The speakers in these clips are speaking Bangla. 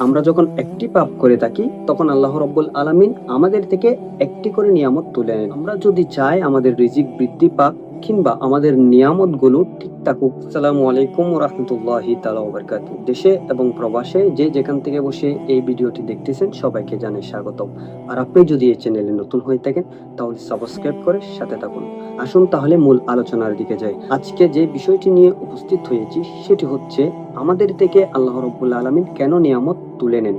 আমরা যখন একটি পাপ করে থাকি, তখন আল্লাহ রব্বুল আলামিন আমাদের থেকে একটি করে নিয়ামত তুলে নেন। আমরা যদি চাই আমাদের রিজিক বৃদ্ধি পাক কিংবা আমাদের নিয়ামতগুলো ঠিক থাকুক। আসসালামু আলাইকুম রহমতুল্লাহি তালা দেশে এবং প্রবাসে যে যেখান থেকে বসে এই ভিডিওটি দেখতেছেন, সবাইকে জানাই স্বাগতম। আর আপনি যদি এই চ্যানেলে নতুন হয়ে থাকেন, তাহলে সাবস্ক্রাইব করে সাথে থাকুন। আসুন তাহলে মূল আলোচনার দিকে যাই। আজকে যে বিষয়টি নিয়ে উপস্থিত হয়েছি, সেটি হচ্ছে আমাদের থেকে আল্লাহ রব্বুল আলমিন কেন নিয়ামত তুলে নেন?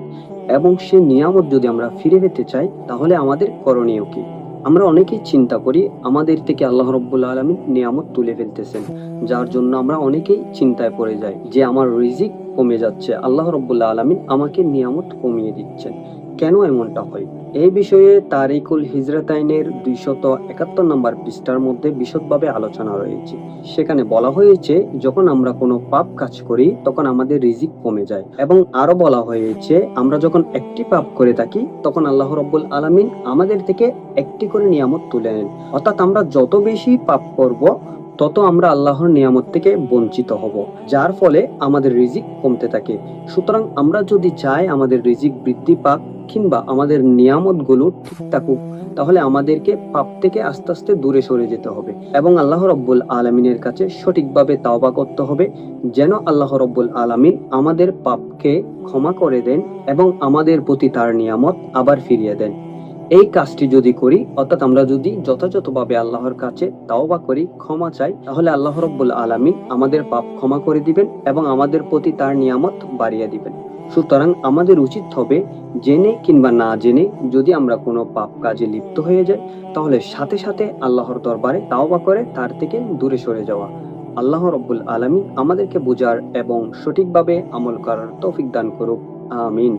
এবং সে নিয়ামত যদি আমরা ফিরে পেতে চাই, তাহলে আমাদের করণীয় কি? আমরা অনেকেই চিন্তা করি আমাদের থেকে আল্লাহ রব্বুল আলমী নিয়ামত তুলে ফেলতেছেন, যার জন্য আমরা অনেকেই চিন্তায় পড়ে যাই যে আমার রিজিক কমে যাচ্ছে, আল্লাহ রব্বুল্লাহ আলমিন আমাকে নিয়ামত কমিয়ে দিচ্ছেন। কেন এমনটা হয়? এই বিষয়ে তারিকুল হিজরাতাইনের দুইশত একাত্তর নম্বর পৃষ্ঠার মধ্যে বিশদভাবে আলোচনা রয়েছে। সেখানে বলা হয়েছে, যখন আমরা কোনো পাপ কাজ করি, তখন আমাদের রিজিক কমে যায়। এবং আরও বলা হয়েছে, আমরা যখন একটি পাপ করে থাকি, তখন আল্লাহ রব্বুল আলমিন আমাদের থেকে একটি করে নিয়ামত তুলে নেন। অর্থাৎ আমরা যত বেশি পাপ করব, তত আমরা আল্লাহর নিয়ামত থেকে বঞ্চিত হব, যার ফলে আমাদের রিজিক কমতে থাকে। সুতরাং আমরা যদি চাই আমাদের রিজিক বৃদ্ধি পাক কিংবা আমাদের নিয়ামতগুলো ঠিক থাকুক, তাহলে আমাদেরকে পাপ থেকে আস্তে আস্তে দূরে সরে যেতে হবে এবং আল্লাহ রব্বুল আলমিনের কাছে সঠিকভাবে তাওবা করতে হবে, যেন আল্লাহ রব্বুল আলমিন আমাদের পাপকে ক্ষমা করে দেন এবং আমাদের প্রতি তার নিয়ামত আবার ফিরিয়ে দেন। এই কাজটি যদি করি, অর্থাৎ আমরা যদি যথাযথভাবে আল্লাহর কাছে তাওবা করি, ক্ষমা চাই, তাহলে আল্লাহ রব্বুল আলামিন আমাদের পাপ ক্ষমা করে দিবেন এবং আমাদের প্রতি তার নিয়ামত বাড়িয়ে দিবেন। সুতরাং আমাদের উচিত হবে জেনে কিংবা না জেনে যদি আমরা কোনো পাপ কাজে লিপ্ত হয়ে যাই, তাহলে সাথে সাথে আল্লাহর দরবারে তাওবা করে তার থেকে দূরে সরে যাওয়া। আল্লাহ রব্বুল আলমী আমাদেরকে বোঝার এবং সঠিকভাবে আমল করার তৌফিক দান করুক। আমিন।